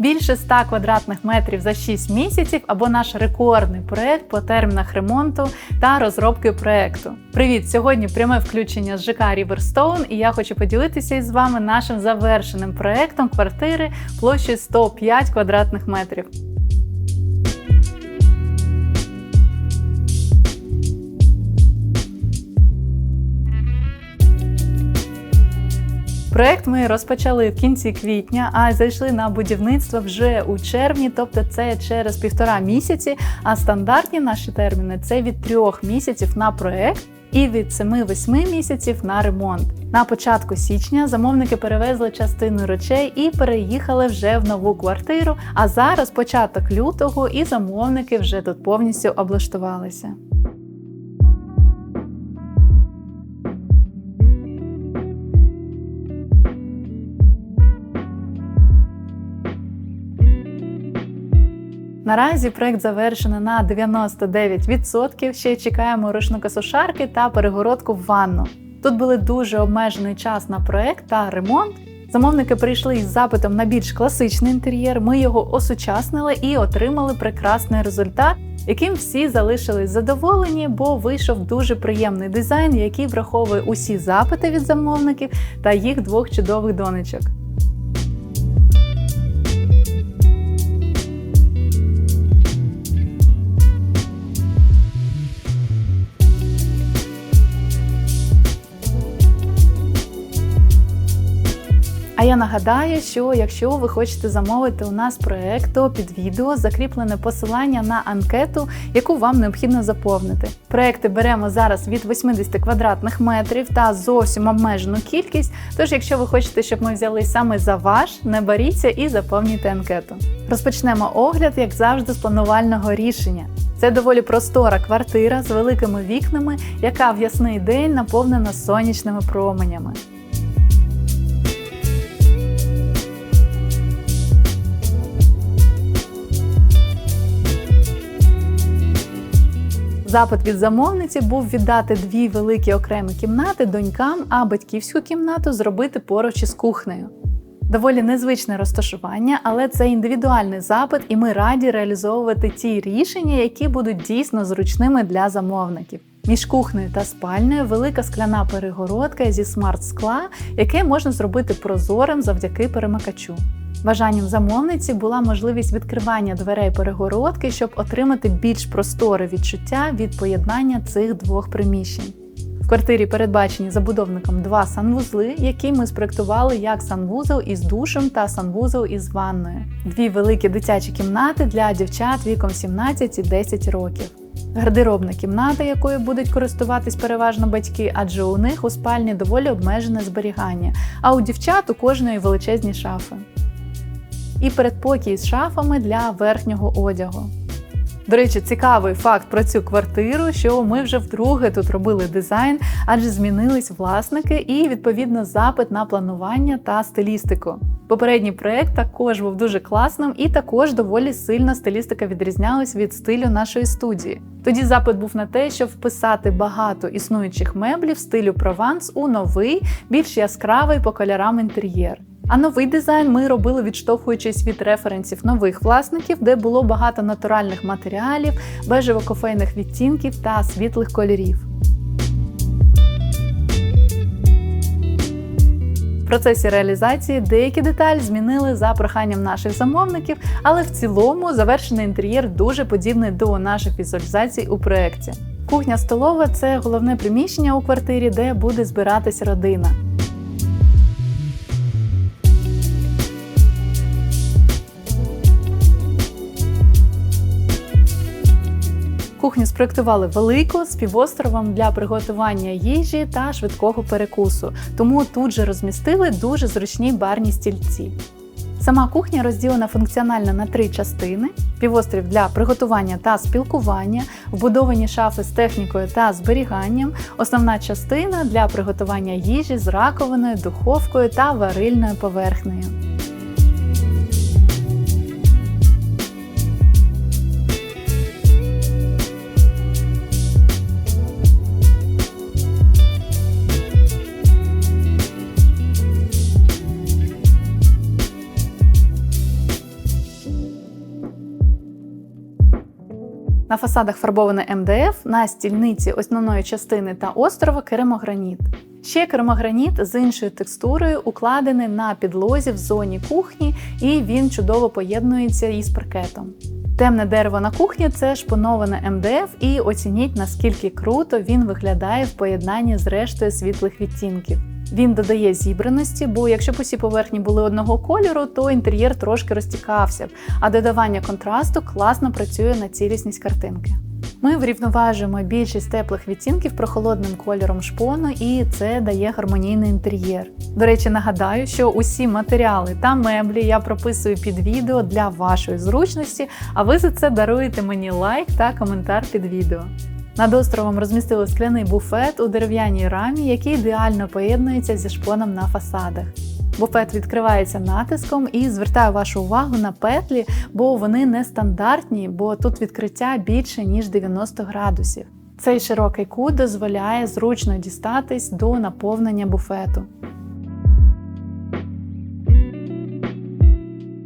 Більше 100 квадратних метрів за 6 місяців або наш рекордний проект по термінах ремонту та розробки проекту. Привіт! Сьогодні пряме включення з ЖК Ріверстоун, і я хочу поділитися із вами нашим завершеним проектом квартири площею 105 квадратних метрів. Проект ми розпочали в кінці квітня, а зайшли на будівництво вже у червні, тобто це через півтора місяці. А стандартні наші терміни це від трьох місяців на проект і від 7-8 місяців на ремонт. На початку січня замовники перевезли частину речей і переїхали вже в нову квартиру. А зараз початок лютого, і замовники вже тут повністю облаштувалися. Наразі проект завершено на 99%. Ще чекаємо рушникосушарки та перегородку в ванну. Тут були дуже обмежений час на проект та ремонт. Замовники прийшли із запитом на більш класичний інтер'єр. Ми його осучаснили і отримали прекрасний результат, яким всі залишились задоволені, бо вийшов дуже приємний дизайн, який враховує усі запити від замовників та їх двох чудових донечок. А я нагадаю, що якщо ви хочете замовити у нас проект, то під відео закріплене посилання на анкету, яку вам необхідно заповнити. Проекти беремо зараз від 80 квадратних метрів та зовсім обмежену кількість. Тож, якщо ви хочете, щоб ми взяли саме за ваш, не боріться і заповнюйте анкету. Розпочнемо огляд, як завжди, з планувального рішення. Це доволі простора квартира з великими вікнами, яка в ясний день наповнена сонячними променями. Запит від замовниці був віддати дві великі окремі кімнати донькам, а батьківську кімнату зробити поруч із кухнею. Доволі незвичне розташування, але це індивідуальний запит, і ми раді реалізовувати ті рішення, які будуть дійсно зручними для замовників. Між кухнею та спальнею велика скляна перегородка зі смарт-скла, яке можна зробити прозорим завдяки перемикачу. Бажанням замовниці була можливість відкривання дверей перегородки, щоб отримати більш просторе відчуття від поєднання цих двох приміщень. В квартирі передбачені забудовником два санвузли, які ми спроектували як санвузол із душем та санвузол із ванною. Дві великі дитячі кімнати для дівчат віком 17 і 10 років. Гардеробна кімната, якою будуть користуватись переважно батьки, адже у них у спальні доволі обмежене зберігання, а у дівчат у кожної величезні шафи і передпокій з шафами для верхнього одягу. До речі, цікавий факт про цю квартиру, що ми вже вдруге тут робили дизайн, адже змінились власники і, відповідно, запит на планування та стилістику. Попередній проект також був дуже класним і також доволі сильно стилістика відрізнялась від стилю нашої студії. Тоді запит був на те, щоб вписати багато існуючих меблів стилю прованс у новий, більш яскравий по кольорам інтер'єр. А новий дизайн ми робили, відштовхуючись від референсів нових власників, де було багато натуральних матеріалів, бежево-кофейних відтінків та світлих кольорів. В процесі реалізації деякі деталі змінили за проханням наших замовників, але в цілому завершений інтер'єр дуже подібний до наших візуалізацій у проєкті. Кухня столова це головне приміщення у квартирі, де буде збиратись родина. Кухню спроектували велику з півостровом для приготування їжі та швидкого перекусу, тому тут же розмістили дуже зручні барні стільці. Сама кухня розділена функціонально на три частини: півострів для приготування та спілкування, вбудовані шафи з технікою та зберіганням, основна частина для приготування їжі з раковиною, духовкою та варильною поверхнею. Фасадах фарбоване МДФ, на стільниці основної частини та острова керамограніт. Ще керамограніт з іншою текстурою укладений на підлозі в зоні кухні, і він чудово поєднується із паркетом. Темне дерево на кухні це шпоноване МДФ, і оцініть, наскільки круто він виглядає в поєднанні з рештою світлих відтінків. Він додає зібраності, бо якщо б усі поверхні були одного кольору, то інтер'єр трошки розтікався б, а додавання контрасту класно працює на цілісність картинки. Ми врівноважуємо більшість теплих відтінків прохолодним кольором шпону, і це дає гармонійний інтер'єр. До речі, нагадаю, що усі матеріали та меблі я прописую під відео для вашої зручності, а ви за це даруєте мені лайк та коментар під відео. Над островом розмістили скляний буфет у дерев'яній рамі, який ідеально поєднується зі шпоном на фасадах. Буфет відкривається натиском і звертаю вашу увагу на петлі, бо вони не стандартні, бо тут відкриття більше ніж 90 градусів. Цей широкий кут дозволяє зручно дістатись до наповнення буфету.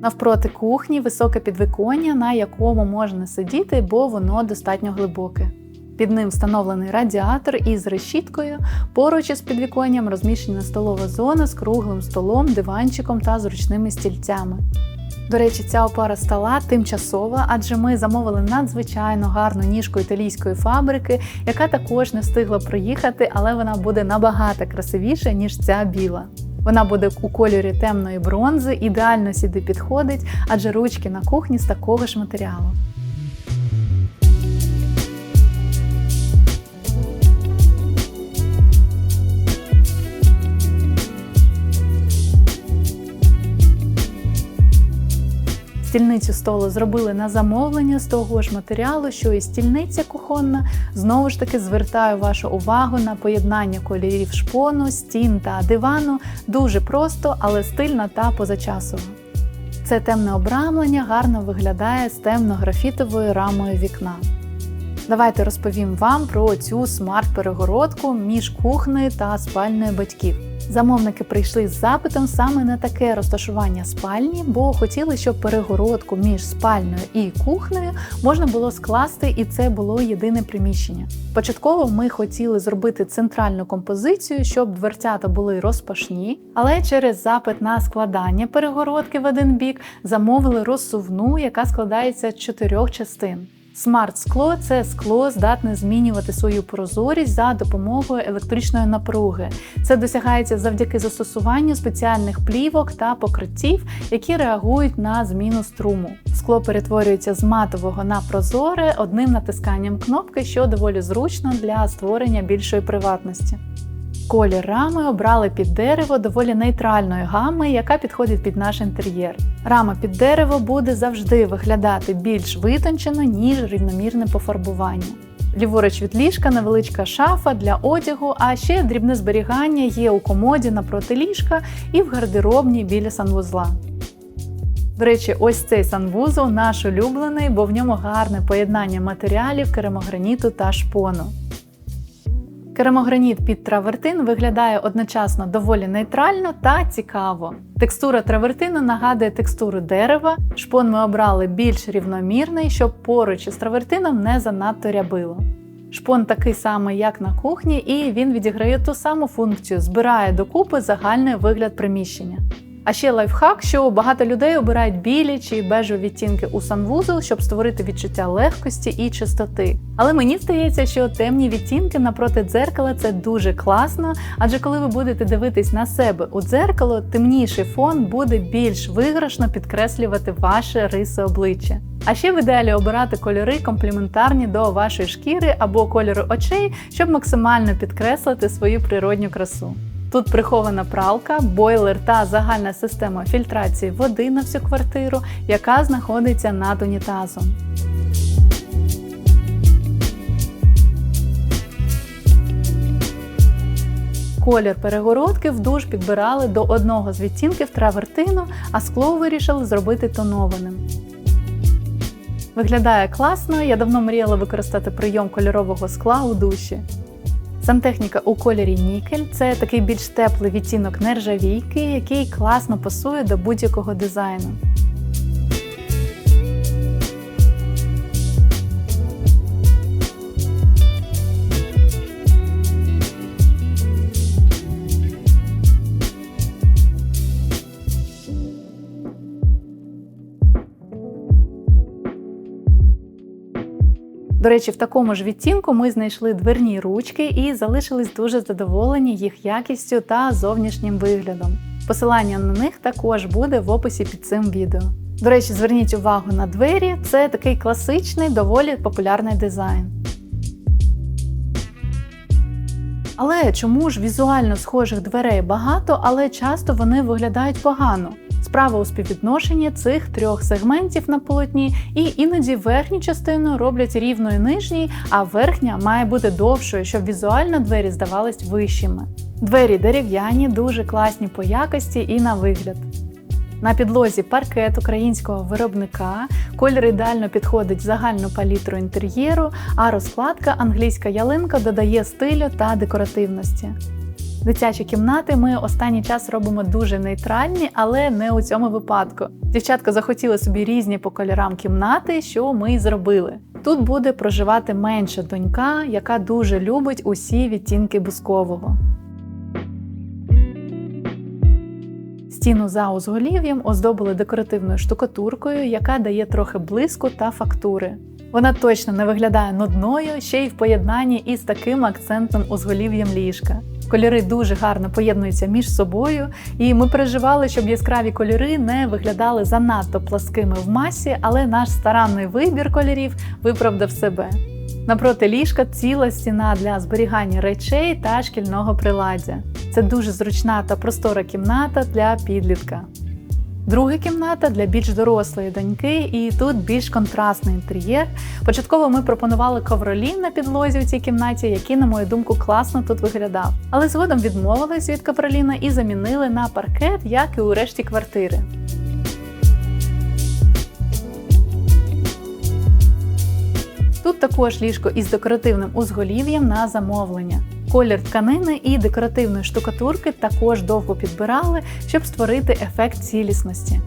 Навпроти кухні високе підвиконня, на якому можна сидіти, бо воно достатньо глибоке. Під ним встановлений радіатор із решіткою. Поруч із підвіконням розміщена столова зона з круглим столом, диванчиком та зручними стільцями. До речі, ця опора стола тимчасова, адже ми замовили надзвичайно гарну ніжку італійської фабрики, яка також не встигла проїхати, але вона буде набагато красивіша, ніж ця біла. Вона буде у кольорі темної бронзи, ідеально сюди підходить, адже ручки на кухні з такого ж матеріалу. Стільницю столу зробили на замовлення з того ж матеріалу, що і стільниця кухонна. Знову ж таки звертаю вашу увагу на поєднання кольорів шпону, стін та дивану. Дуже просто, але стильно та позачасово. Це темне обрамлення гарно виглядає з темно-графітовою рамою вікна. Давайте розповім вам про цю смарт-перегородку між кухнею та спальною батьків. Замовники прийшли з запитом саме на таке розташування спальні, бо хотіли, щоб перегородку між спальною і кухнею можна було скласти, і це було єдине приміщення. Початково ми хотіли зробити центральну композицію, щоб дверцята були розпашні, але через запит на складання перегородки в один бік замовили розсувну, яка складається з чотирьох частин. Смарт-скло це скло здатне змінювати свою прозорість за допомогою електричної напруги. Це досягається завдяки застосуванню спеціальних плівок та покриттів, які реагують на зміну струму. Скло перетворюється з матового на прозоре одним натисканням кнопки, що доволі зручно для створення більшої приватності. Колір рами обрали під дерево доволі нейтральної гами, яка підходить під наш інтер'єр. Рама під дерево буде завжди виглядати більш витончено, ніж рівномірне пофарбування. Ліворуч від ліжка невеличка шафа для одягу, а ще дрібне зберігання є у комоді напроти ліжка і в гардеробній біля санвузла. До речі, ось цей санвузол наш улюблений, бо в ньому гарне поєднання матеріалів, керамограніту та шпону. Керамограніт під травертин виглядає одночасно доволі нейтрально та цікаво. Текстура травертину нагадує текстуру дерева. Шпон ми обрали більш рівномірний, щоб поруч із травертином не занадто рябило. Шпон такий самий, як на кухні, і він відіграє ту саму функцію, збирає докупи загальний вигляд приміщення. А ще лайфхак, що багато людей обирають білі чи бежеві відтінки у санвузол, щоб створити відчуття легкості і чистоти. Але мені здається, що темні відтінки напроти дзеркала це дуже класно, адже коли ви будете дивитись на себе у дзеркало, темніший фон буде більш виграшно підкреслювати ваше риси обличчя. А ще в ідеалі обирати кольори компліментарні до вашої шкіри або кольору очей, щоб максимально підкреслити свою природню красу. Тут прихована пралка, бойлер та загальна система фільтрації води на всю квартиру, яка знаходиться над унітазом. Колір перегородки вдовж підбирали до одного з відтінків травертину, а скло вирішили зробити тонованим. Виглядає класно, я давно мріяла використати прийом кольорового скла у душі. Сантехніка у кольорі нікель це такий більш теплий відтінок нержавійки, який класно пасує до будь-якого дизайну. До речі, в такому ж відтінку ми знайшли дверні ручки і залишились дуже задоволені їх якістю та зовнішнім виглядом. Посилання на них також буде в описі під цим відео. До речі, зверніть увагу на двері, це такий класичний, доволі популярний дизайн. Але чому ж візуально схожих дверей багато, але часто вони виглядають погано? Справа у співвідношенні цих трьох сегментів на полотні, і іноді верхню частину роблять рівною нижній, а верхня має бути довшою, щоб візуально двері здавались вищими. Двері дерев'яні, дуже класні по якості і на вигляд. На підлозі паркет українського виробника, колір ідеально підходить загальну палітру інтер'єру, а розкладка англійська ялинка додає стилю та декоративності. Дитячі кімнати ми останній час робимо дуже нейтральні, але не у цьому випадку. Дівчатка захотіли собі різні по кольорам кімнати, що ми й зробили. Тут буде проживати менша донька, яка дуже любить усі відтінки бускового. Стіну за узголів'ям оздобили декоративною штукатуркою, яка дає трохи блиску та фактури. Вона точно не виглядає нудною, ще й в поєднанні із таким акцентним узголів'ям ліжка. Кольори дуже гарно поєднуються між собою, і ми переживали, щоб яскраві кольори не виглядали занадто пласкими в масі, але наш старанний вибір кольорів виправдав себе. Напроти ліжка ціла стіна для зберігання речей та шкільного приладдя. Це дуже зручна та простора кімната для підлітка. Друга кімната для більш дорослої доньки, і тут більш контрастний інтер'єр. Початково ми пропонували ковролін на підлозі у цій кімнаті, який, на мою думку, класно тут виглядав. Але згодом відмовились від ковроліна і замінили на паркет, як і у решті квартири. Тут також ліжко із декоративним узголів'ям на замовлення. Колір тканини і декоративної штукатурки також довго підбирали, щоб створити ефект цілісності.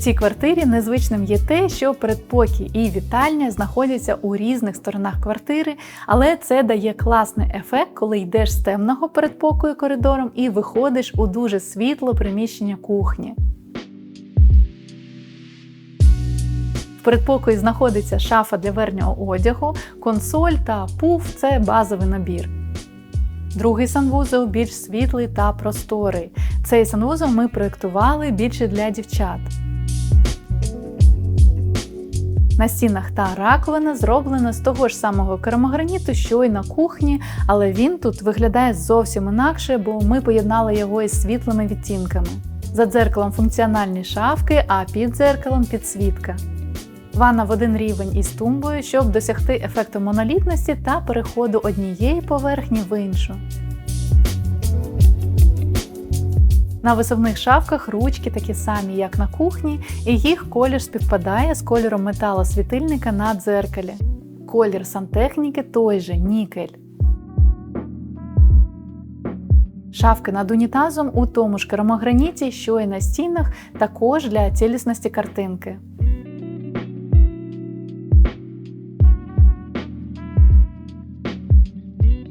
Цій квартирі незвичним є те, що передпокій і вітальня знаходяться у різних сторонах квартири, але це дає класний ефект, коли йдеш з темного передпокою коридором і виходиш у дуже світло приміщення кухні. В передпокої знаходиться шафа для верхнього одягу, консоль та пуф це базовий набір. Другий санвузол більш світлий та просторий. Цей санвузол ми проєктували більше для дівчат. На стінах та раковина зроблена з того ж самого керамограніту, що й на кухні, але він тут виглядає зовсім інакше, бо ми поєднали його із світлими відтінками. За дзеркалом функціональні шафки, а під дзеркалом підсвітка. Ванна в один рівень із тумбою, щоб досягти ефекту монолітності та переходу однієї поверхні в іншу. На висувних шафках ручки такі самі, як на кухні, і їх колір співпадає з кольором металосвітильника на дзеркалі. Колір сантехніки той же нікель. Шафки над унітазом у тому ж керамограніті, що й на стінах, також для цілісності картинки.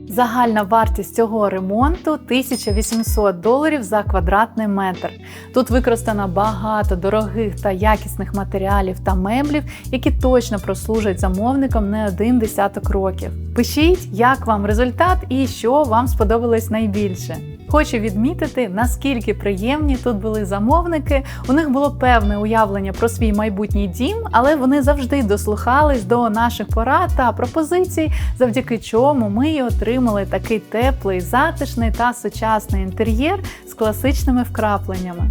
Загальна вартість цього ремонту 1800 доларів за квадратний метр. Тут використано багато дорогих та якісних матеріалів та меблів, які точно прослужать замовникам не один десяток років. Пишіть, як вам результат і що вам сподобалось найбільше. Хочу відмітити, наскільки приємні тут були замовники. У них було певне уявлення про свій майбутній дім, але вони завжди дослухались до наших порад та пропозицій, завдяки чому ми і отримали такий теплий, затишний та сучасний інтер'єр з класичними вкрапленнями.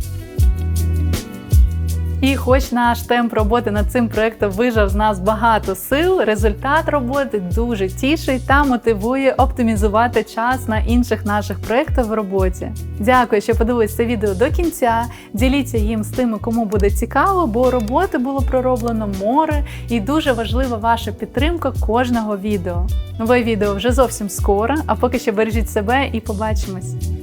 І хоч наш темп роботи над цим проектом вижав з нас багато сил, результат роботи дуже тішить та мотивує оптимізувати час на інших наших проєктах в роботі. Дякую, що подивились це відео до кінця. Діліться їм з тими, кому буде цікаво, бо роботи було пророблено море і дуже важлива ваша підтримка кожного відео. Нове відео вже зовсім скоро, а поки що бережіть себе і побачимось!